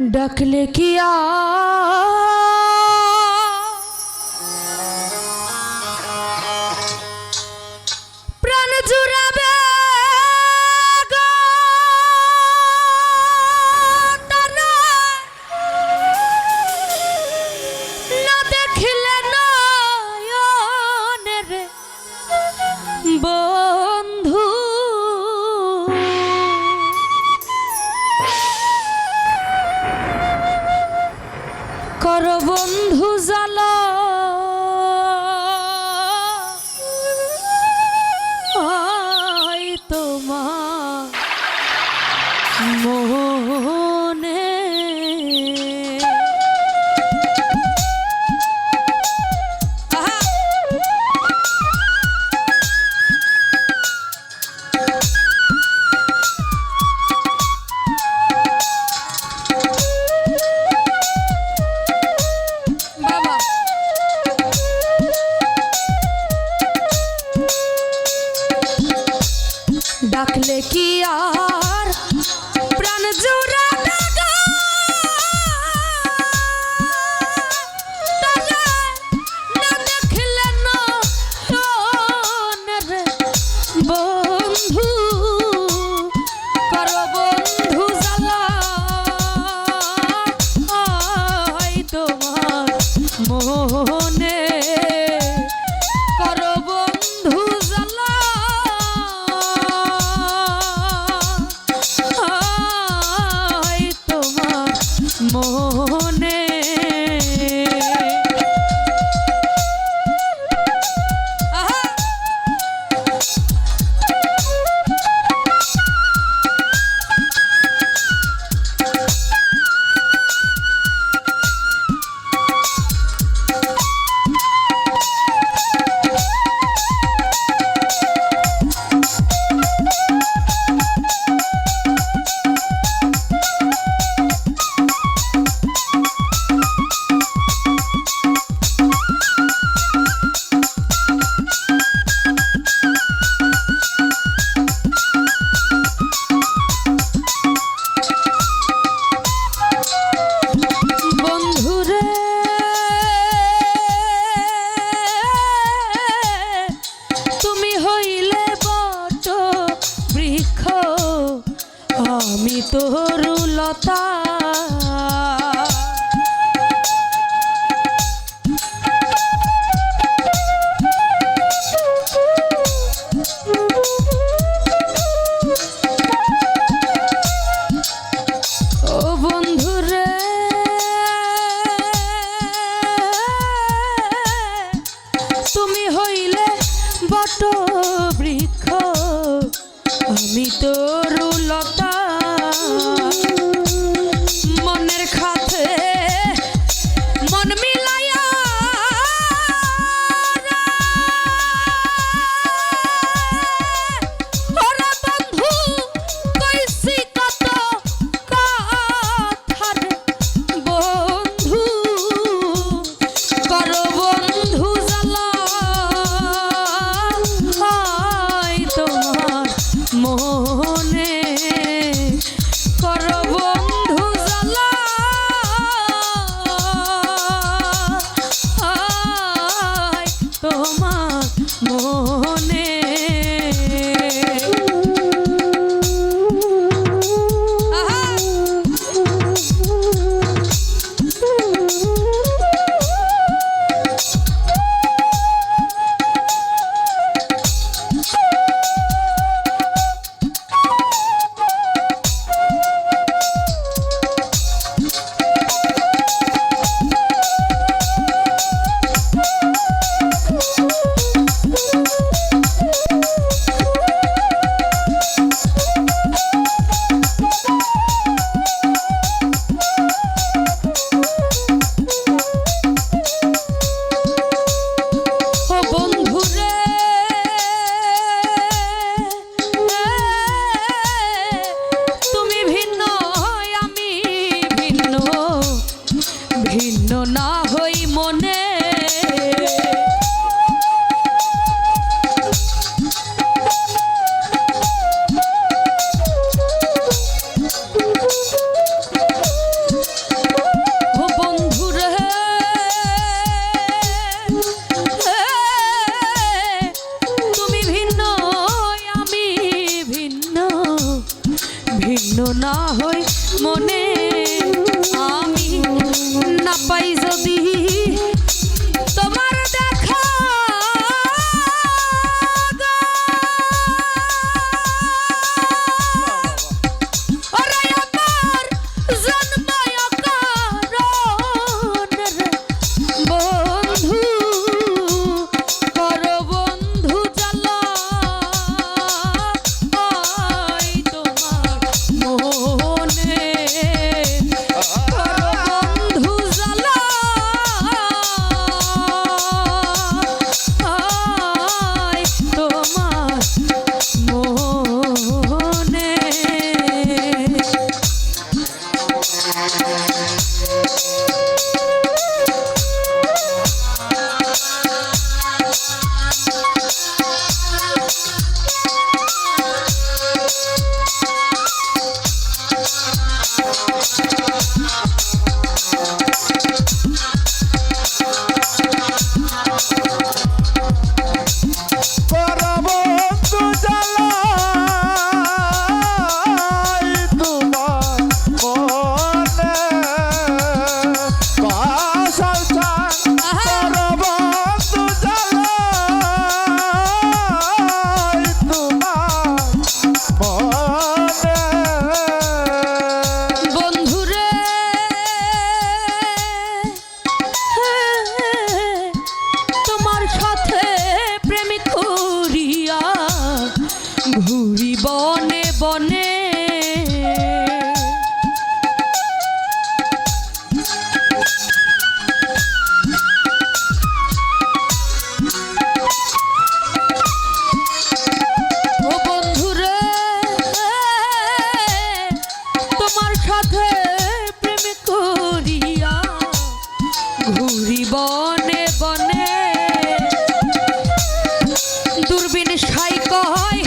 ডাকলে কি আ বন্ধু জালা more আমি তরুলতা তুমি হইলে বট বৃক্ষ আমি তো হয় মনে। আমি না পাই যদি বনে বনে। দূরবীন সাইক হয়